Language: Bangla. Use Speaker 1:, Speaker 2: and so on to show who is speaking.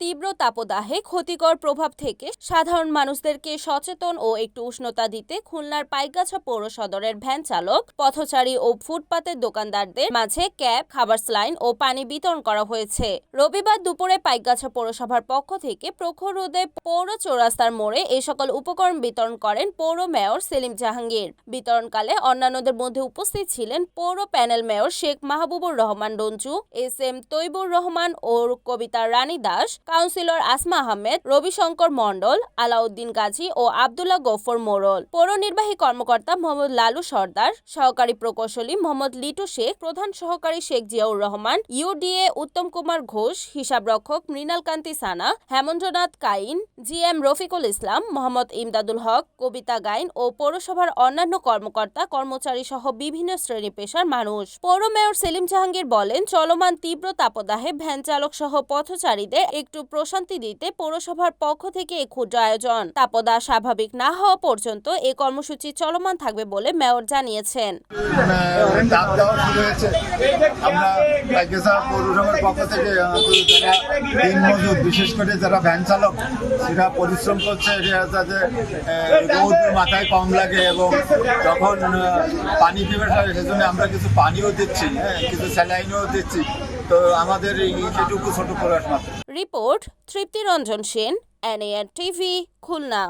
Speaker 1: তীব্র তাপদাহে ক্ষতিকর প্রভাব থেকে সাধারণ মানুষদেরকে সচেতন ও একটু উষ্ণতা দিতে খুলনার পাইকগাছা পৌর সদরের ভ্যান চালক, পথচারী ও ফুটপাতের দোকানদারদের মাঝে ক্যাব, খাবার স্লাইন ও পানি বিতরণ করা হয়েছে। রবিবার দুপুরে পাইকগাছা পৌরসভার পক্ষ থেকে প্রখর রোদে পৌর চৌরাস্তার মোড়ে এই সকল উপকরণ বিতরণ করেন পৌর মেয়র সেলিম জাহাঙ্গীর। বিতরণকালে অন্যান্যদের মধ্যে উপস্থিত ছিলেন পৌর panel mayor Sheikh Mahbubur Rahman Ranju, S M Taibur Rahman ও কবিতা রানী দাস। কাউন্সিলর আসমা আহমেদ, রবিশঙ্কর মণ্ডল, আলাউদ্দিন গাজী ও আবদুল্লাহ গফর মোড়ল। পৌর নির্বাহী কর্মকর্তা মোহাম্মদ লালু সর্দার, সহকারী প্রকৌশলী মোহাম্মদ লিটু শেখ, প্রধান সহকারী শেখ জিয়াউর রহমান, ইউডিএ উত্তম কুমার ঘোষ হিসাবরক্ষক মৃণাল কান্তি সানা হেমন্দ্রনাথ কাইন জি এম রফিকুল ইসলাম, মোহাম্মদ ইমদাদুল হক, কবিতা গাইন ও পৌরসভার অন্যান্য কর্মকর্তা, কর্মচারী সহ বিভিন্ন শ্রেণি পেশার মানুষ। পৌর মেয়র সেলিম জাহাঙ্গীর বলেন, চলমান তীব্র তাপদাহে ভ্যান চালক সহ পথচারীদের একটু প্রশান্তি দিতে পৌরসভার পক্ষ থেকে এই ক্ষুদ্র আয়োজন। তাপদা স্বাভাবিক না হওয়া পর্যন্ত এই কর্মসূচি চলমান থাকবে বলে মেয়র জানিয়েছেন।
Speaker 2: যারা বিশেষ করে যারা ভ্যান চালক সেটা পরিশ্রম করছে যাতে রোদ মাথায় কম লাগে এবং যখন পানি হয় সেজন্য আমরা কিছু পানিও দিচ্ছি হ্যাঁ কিছু স্যালাইনও দিচ্ছি তো আমাদের এই সেটুকু ছোট প্রয়াস মাত্র
Speaker 1: report Triptiranjan Sen NAR TV Khulna.